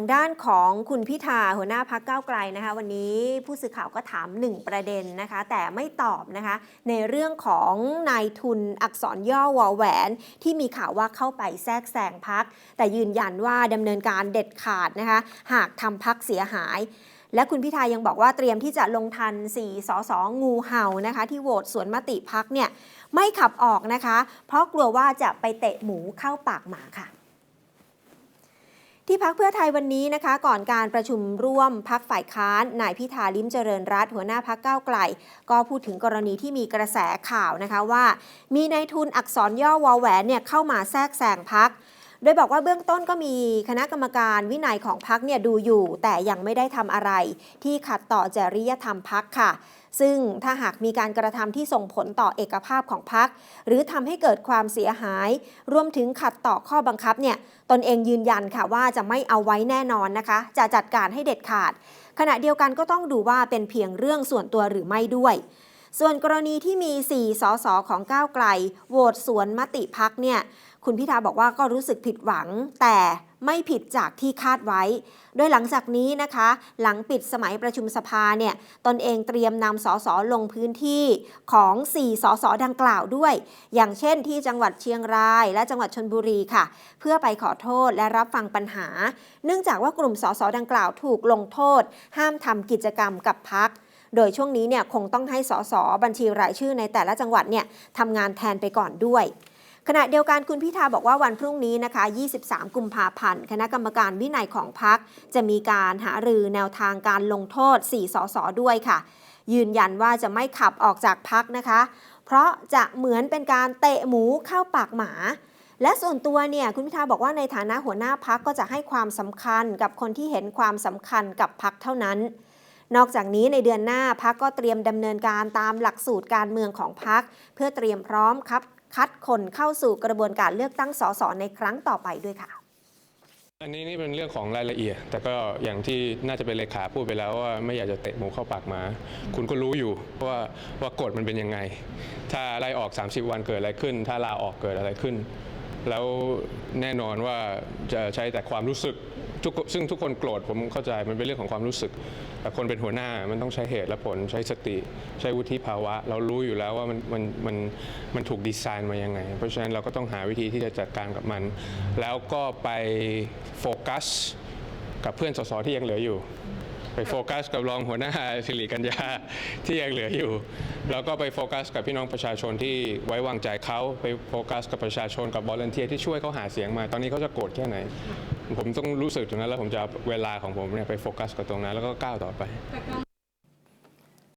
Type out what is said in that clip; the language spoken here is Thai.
างด้านของคุณพิธาหัวหน้าพักเก้าไกลนะคะ วันนี้ผู้สื่อข่าวก็ถามหนึ่งประเด็นนะคะ แต่ไม่ตอบนะคะ ในเรื่องของนายทุนอักษรย่อวอแหวน ที่มีข่าวว่าเข้าไปแทรกแซงพัก แต่ยืนยันว่าดำเนินการเด็ดขาดนะคะ หากทำพักเสียหายและคุณพิธายังบอกว่าเตรียมที่จะลงทัน 4 สส งูเห่านะคะ ที่โหวตสวนมติพักเนี่ยไม่ขับออกนะคะ เพราะกลัวว่าจะไปเตะหมูเข้าปากหมาค่ะ ที่พักเพื่อไทยวันนี้นะคะ ก่อนการประชุมร่วมพักฝ่ายค้านนายพิธาลิมเจริญรัตหัวหน้าพักก้าวไกล ก็พูดถึงกรณีที่มีกระแสข่าวนะคะว่า มีนายทุนอักษรย่อวอแหวนเนี่ยเข้ามาแทรกแซงพัก โดยบอกว่าเบื้องต้นก็มีคณะกรรมการวินัยของพักเนี่ยดูอยู่ แต่ยังไม่ได้ทำอะไร ที่ขัดต่อจริยธรรมพักค่ะ ซึ่งถ้าหากมีการกระทำที่ส่งผลต่อเอกภาพของพัก หรือทำให้เกิดความเสียหาย รวมถึงขัดต่อข้อบังคับเนี่ยตนเองยืนยันค่ะว่าจะไม่เอาไว้แน่นอนนะคะ จะจัดการให้เด็ดขาด ขณะเดียวกันก็ต้องดูว่าเป็นเพียงเรื่องส่วนตัวหรือไม่ด้วย ส่วนกรณีที่มี 4 สสของก้าวไกล โหวตสวนมติพักเนี่ย คุณพิธาบอกว่าก็รู้สึกผิดหวัง แต่ไม่ผิดจากที่คาดไว้ โดยหลังจากนี้นะคะ หลังปิดสมัยประชุมสภาเนี่ย ตนเองเตรียมนำสสลงพื้นที่ของ 4 สสดังกล่าวด้วย อย่างเช่นที่จังหวัดเชียงรายและจังหวัดชนบุรีค่ะ เพื่อไปขอโทษและรับฟังปัญหา เนื่องจากว่ากลุ่มสสดังกล่าวถูกลงโทษ ห้ามทำกิจกรรมกับพัก โดยช่วงนี้เนี่ยคงต้องให้สสบัญชีรายชื่อในแต่ละจังหวัดเนี่ยทำงานแทนไปก่อนด้วยขณะเดียวกันคุณพิธาบอกว่าวันพรุ่งนี้นะคะ 23 กุมภาพันธ์ คณะกรรมการวินัยของพัก จะมีการหารือแนวทางการลงโทษ 4 สสด้วยค่ะ ยืนยันว่าจะไม่ขับออกจากพักนะคะ เพราะจะเหมือนเป็นการเตะหมูเข้าปากหมา และส่วนตัวเนี่ยคุณพิธาบอกว่าในฐานะหัวหน้าพักก็จะให้ความสำคัญกับคนที่เห็นความสำคัญกับพักเท่านั้น นอกจากนี้ในเดือนหน้าพักก็เตรียมดำเนินการตามหลักสูตรการเมืองของพักเพื่อเตรียมพร้อมครับคัดคนเข้าสู่กระบวนการเลือกตั้งสสในครั้งต่อไปด้วยค่ะอันนี้นี่เป็นเรื่องของรายละเอียด แต่ก็อย่างที่น่าจะเป็นเลขาพูดไปแล้วว่าไม่อยากจะเตะหมูเข้าปากหมา คุณก็รู้อยู่ว่าว่ากฎมันเป็นยังไง ถ้าไล่ออก 30 วันเกิดอะไรขึ้น ถ้าลาออกเกิดอะไรขึ้น แล้วแน่นอนว่าจะใช้แต่ความรู้สึก ทุกซึ่งทุกคนโกรธผมเข้าใจมันเป็นเรื่องของความรู้สึก แต่คนเป็นหัวหน้ามันต้องใช้เหตุและผลใช้สติ ใช้วุฒิภาวะ เรารู้อยู่แล้วว่ามันมันมันมันถูกดีไซน์มายังไง เพราะฉะนั้นเราก็ต้องหาวิธีที่จะจัดการกับมัน แล้วก็ไปโฟกัสกับเพื่อนสสที่ยังเหลืออยู่ไปโฟกัสกับรองหัวหน้าสิริกัญญาที่ยังเหลืออยู่ แล้วก็ไปโฟกัสกับพี่น้องประชาชนที่ไว้วางใจเขาไปโฟกัสกับประชาชนกับบอลเนเทียที่ช่วยเขาหาเสียงมา ตอนนี้เขาจะโกรธแค่ไหน ผมต้องรู้สึกตรงนั้นแล้วผมจะเอาเวลาของผมเนี่ยไปโฟกัสกับตรงนั้นแล้วก็ก้าวต่อไป